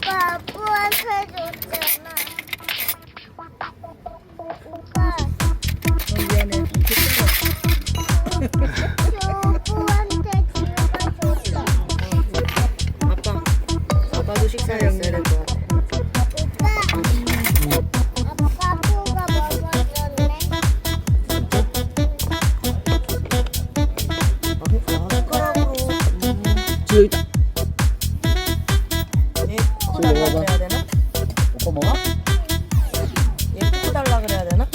아빠 아빠한테 줬잖아. 지금 줬어. 아빠. 아빠도 식사했어야 될것 같아. 오빠 먹어? 얘 푸고 달라 그래야 되나?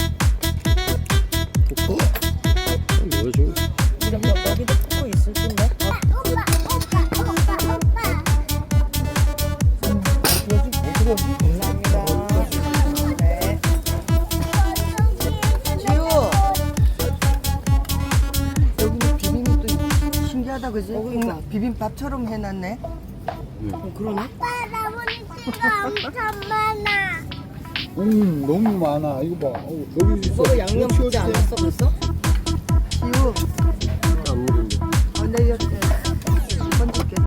이런 여기도 있을 텐데. 어, 오빠 오빠 오빠 오빠. 감사합니다. 네. 지우. 여기는 비빔이 또 신기하다 그지? 어, 그러니까. 비빔밥처럼 해놨네. 어, 그러네. 엄청 많아. 음 너무 많아. 이거 봐. 어, 여기 있어. 너 양념 치워주세요. 않았어 벌써? 지우